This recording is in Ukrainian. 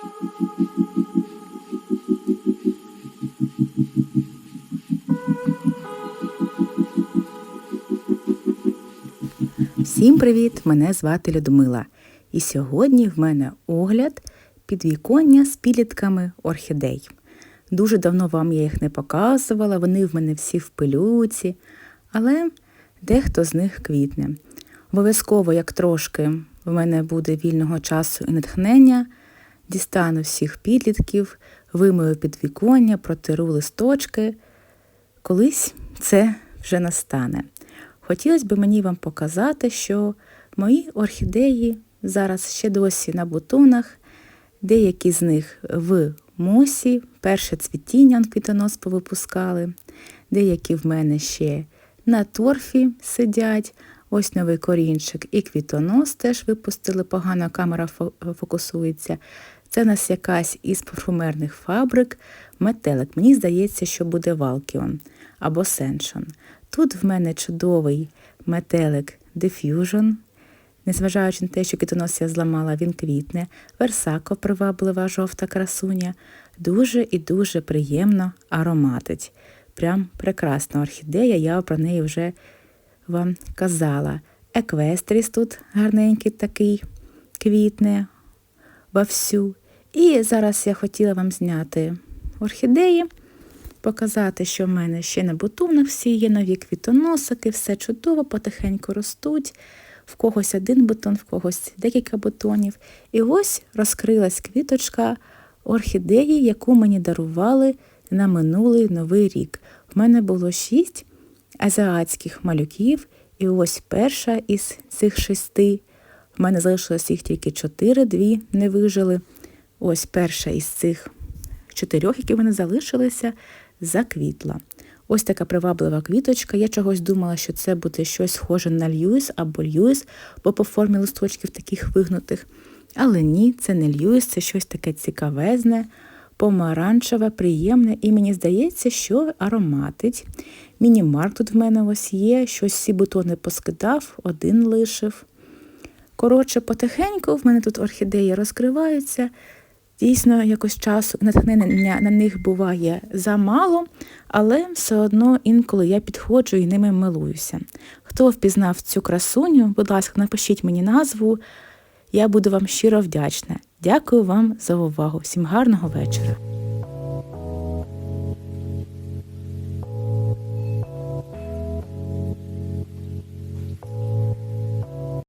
Всім привіт! Мене звати Людмила. І сьогодні в мене огляд підвіконня з підлітками орхідей. Дуже давно вам я їх не показувала, вони в мене всі в пилюці, але дехто з них квітне. Обов'язково, як трошки в мене буде вільного часу і натхнення, дістану всіх підлітків, вимию підвіконня, протиру листочки. Колись це вже настане. Хотілося б мені вам показати, що мої орхідеї зараз ще досі на бутонах, деякі з них в мосі, перше цвітіння квітонос повипускали, деякі в мене ще на торфі сидять. Ось новий корінчик і квітонос теж випустили, погано камера фокусується. Це у нас якась із парфумерних фабрик метелик. Мені здається, що буде Валкіон або Сеншон. Тут в мене чудовий метелик Diffusion. Незважаючи на те, що квітонос я зламала, він квітне. Версако приваблива жовта красуня. Дуже і дуже приємно ароматить. Прям прекрасна орхідея, я про неї вже вам казала. Еквестріс тут гарненький такий квітне вовсю. І зараз я хотіла вам зняти орхідеї, показати, що в мене ще на бутонах всі є нові квітоносики, все чудово, потихеньку ростуть. В когось один бутон, в когось декілька бутонів. І ось розкрилась квіточка орхідеї, яку мені дарували на минулий новий рік. В мене було шість азіатських малюків, і ось перша із цих шести. В мене залишилось їх тільки чотири, дві не вижили. Ось перша із цих чотирьох, які в мене залишилися, заквітла. Ось така приваблива квіточка. Я чогось думала, що це буде щось схоже на Льюіс або Льюіс, бо по формі листочків таких вигнутих. Але ні, це не Льюіс, це щось таке цікавезне, помаранчеве, приємне, і мені здається, що ароматить. Мінімарк тут в мене ось є, щось всі бутони поскидав, один лишив. Коротше, потихеньку в мене тут орхідеї розкриваються. Дійсно, якось часу натхнення на них буває замало, але все одно інколи я підходжу і ними милуюся. Хто впізнав цю красуню, будь ласка, напишіть мені назву, я буду вам щиро вдячна. Дякую вам за увагу. Всім гарного вечора.